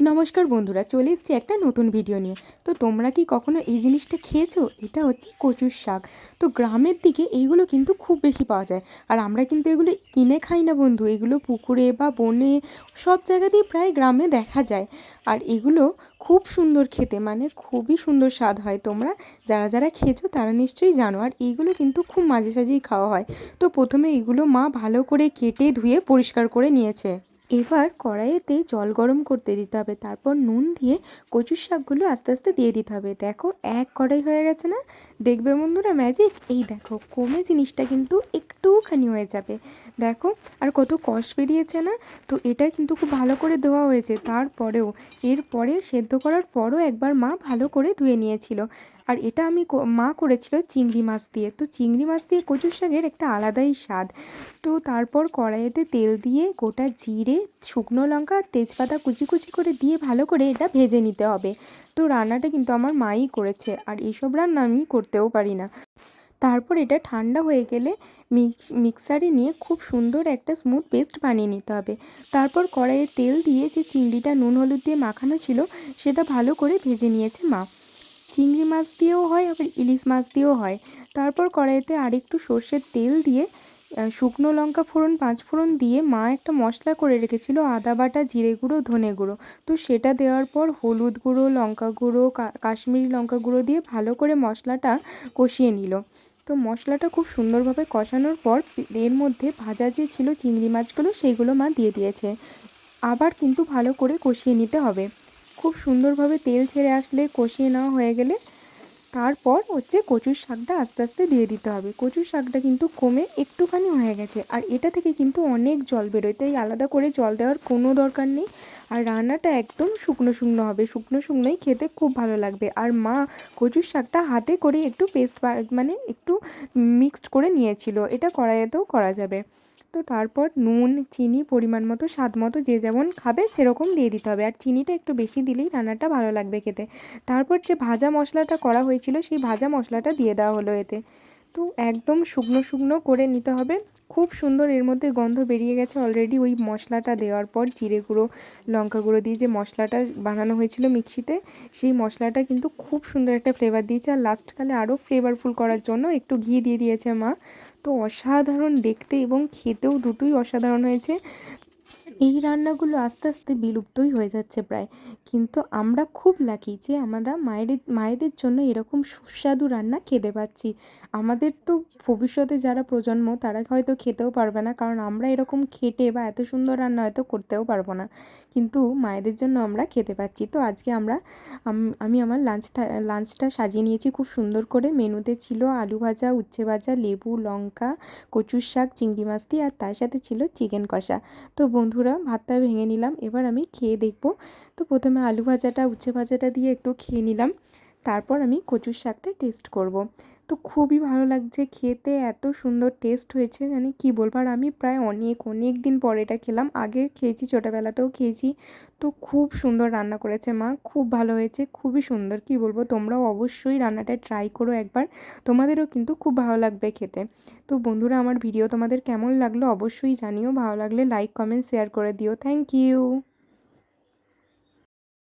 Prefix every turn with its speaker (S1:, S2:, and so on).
S1: নমস্কার বন্ধুরা, চলে এসেছি একটা নতুন ভিডিও নিয়ে। তো তোমরা কি কখনো এই জিনিসটা খেয়েছো? এটা হচ্ছে কচুর শাক। তো গ্রামের দিকে এইগুলো কিন্তু খুব বেশি পাওয়া যায়। আর আমরা কিন্তু এগুলো কিনে খাই না বন্ধু। এগুলো পুকুরে বা বনে, সব জায়গাতেই প্রায় গ্রামে দেখা যায়। আর এগুলো খুব সুন্দর খেতে মানে খুবই সুন্দর স্বাদ হয়। তোমরা যারা যারা খেয়েছো তারা নিশ্চয়ই জানো। আর এইগুলো কিন্তু খুব মাঝে সাঝেই খাওয়া হয়। তো প্রথমে এগুলো মা ভালো করে কেটে ধুয়ে পরিষ্কার করে নিয়েছে। এবার কড়াইয়েতে জল গরম করতে দিতে হবে। তারপর নুন দিয়ে কচুর শাকগুলো আস্তে আস্তে দিয়ে দিতে হবে। দেখো, এক কড়াই হয়ে গেছে না? দেখবে বন্ধুরা ম্যাজিক এই দেখো, কমে জিনিসটা কিন্তু একটুখানি হয়ে যাবে। দেখো, আর কত কষ বেরিয়েছে না? তো এটা কিন্তু খুব ভালো করে দেওয়া হয়েছে। তারপরেও, এরপরে সেদ্ধ করার পরও একবার মা ভালো করে ধুয়ে নিয়েছিল। আর এটা আমি মা করেছিল চিংড়ি মাছ দিয়ে। তো চিংড়ি মাছ দিয়ে কচুর শাকের একটা আলাদাই স্বাদ। তো তারপর কড়াইতে তেল দিয়ে গোটা জিরে, শুকনো লঙ্কা, তেজপাতা কুচি কুচি করে দিয়ে ভালো করে এটা ভেজে নিতে হবে। তো রান্নাটা কিন্তু আমার মাই করেছে আর এইসব রান্না আমি করতেও পারি না। তারপর এটা ঠান্ডা হয়ে গেলে মিক্স, মিক্সারে নিয়ে খুব সুন্দর একটা স্মুথ পেস্ট বানিয়ে নিতে হবে। তারপর কড়াইয়ে তেল দিয়ে যে চিংড়িটা নুন, হলুদ দিয়ে মাখানো ছিল, সেটা ভালো করে ভেজে নিয়েছে মা। চিংড়ি মাছ দিয়েও হয়, আবার ইলিশ মাছ দিয়েও হয়। তারপর কড়াইতে আরেকটু সর্ষের তেল দিয়ে শুকনো লঙ্কা ফোড়ন, পাঁচ ফোড়ন দিয়ে মা একটা মশলা করে রেখেছিল আদা বাটা, জিরে গুঁড়ো, ধনে গুঁড়ো। তো সেটা দেওয়ার পর হলুদ গুঁড়ো, লঙ্কা গুঁড়ো কাশ্মীরি লঙ্কা গুঁড়ো দিয়ে ভালো করে মশলাটা কষিয়ে নিল। তো মশলাটা খুব সুন্দরভাবে কষানোর পর এর মধ্যে ভাজা যে ছিল চিংড়ি মাছগুলো, সেইগুলো মা দিয়ে দিয়েছে। আবার কিন্তু ভালো করে কষিয়ে নিতে হবে। খুব সুন্দরভাবে তেল ছেড়ে আসলে কষিয়ে নেওয়া হয়ে গেলে তারপর হচ্ছে কচুর শাকটা আস্তে আস্তে দিয়ে দিতে হবে। কচুর শাকটা কিন্তু কমে একটুখানি হয়ে গেছে আর এটা থেকে কিন্তু অনেক জল বেরোয়, তাই আলাদা করে জল দেওয়ার কোনো দরকার নেই। আর রান্নাটা একদম শুকনো শুকনো হবে, শুকনো শুকনোই খেতে খুব ভালো লাগবে। আর মা কচুর শাকটা হাতে করে একটু পেস্ট মানে একটু মিক্সড করে নিয়েছিল, এটা কড়াইয়েতেও করা যাবে। তো তারপর নুন, চিনি, পরিমাণ মতো, স্বাদ মতো যে যেমন খাবে সেরকম দিয়ে দিতে হবে। আর চিনিটা একটু বেশি দিলেই রান্নাটা ভালো লাগবে খেতে। তারপর যে ভাজা মশলাটা করা হয়েছিল সেই ভাজা মশলাটা দিয়ে দেওয়া হলো এতে। তো একদম শুকনো শুকনো করে নিতে হবে। খুব সুন্দর এর মধ্যে গন্ধ বেরিয়ে গেছে অলরেডি ওই মশলাটা দেওয়ার পর, জিরে গুঁড়ো, লঙ্কা গুঁড়ো দিয়ে যে মশলাটা বানানো হয়েছিল মিক্সিতে, সেই মশলাটা কিন্তু খুব সুন্দর একটা ফ্লেভার দিয়েছে। আর লাস্টকালে আরও ফ্লেভারফুল করার জন্য একটু ঘি দিয়ে দিয়েছে মা। তো অসাধারণ দেখতে এবং খেতেও দুটোই অসাধারণ হয়েছে। এই রান্নাগুলো আস্তে আস্তে বিলুপ্তই হয়ে যাচ্ছে প্রায়। কিন্তু আমরা খুব লাকি যে আমরা মায়ের, মায়েদের জন্য এরকম সুস্বাদু রান্না খেতে পাচ্ছি। আমাদের তো ভবিষ্যতে যারা প্রজন্ম, তারা হয়তো খেতেও পারবে না, কারণ আমরা এরকম খেটে বা এত সুন্দর রান্না হয়তো করতেও পারব না। কিন্তু মায়েদের জন্য আমরা খেতে পাচ্ছি। তো আজকে আমরা, আমি আমার লাঞ্চ লাঞ্চটা সাজিয়ে নিয়েছি। খুব সুন্দর করে মেনুতে ছিল আলু ভাজা, উচ্ছে ভাজা, লেবু, লঙ্কা, কচুর শাক, চিংড়ি মাছ আর তার সাথে ছিল চিকেন কষা। তো বন্ধুরা, ভাতটা ভেঙে নিলাম। এবার আমি খেয়ে দেখব। তো প্রথমে আলু ভাজাটা, উচ্ছে ভাজাটা দিয়ে একটু খেয়ে নিলাম। তারপর আমি কচুর শাকটা টেস্ট করব। তো খুবই ভালো লাগছে খেতে, এত সুন্দর টেস্ট হয়েছে মানে কি বলব? আর আমি প্রায় অনেক অনেক দিন পরে এটা খেলাম। আগে খেয়েছি, ছোটোবেলাতেও খেয়েছি। তো খুব সুন্দর রান্না করেছে মা, খুব ভালো হয়েছে, খুবই সুন্দর, কি বলব? তোমরাও অবশ্যই রান্নাটা ট্রাই করো একবার। তোমাদেরও কিন্তু খুব ভালো লাগবে খেতে। তো বন্ধুরা, আমার ভিডিও তোমাদের কেমন লাগল অবশ্যই জানিও। ভালো লাগলে লাইক কমেন্ট শেয়ার করে দিও। Thank you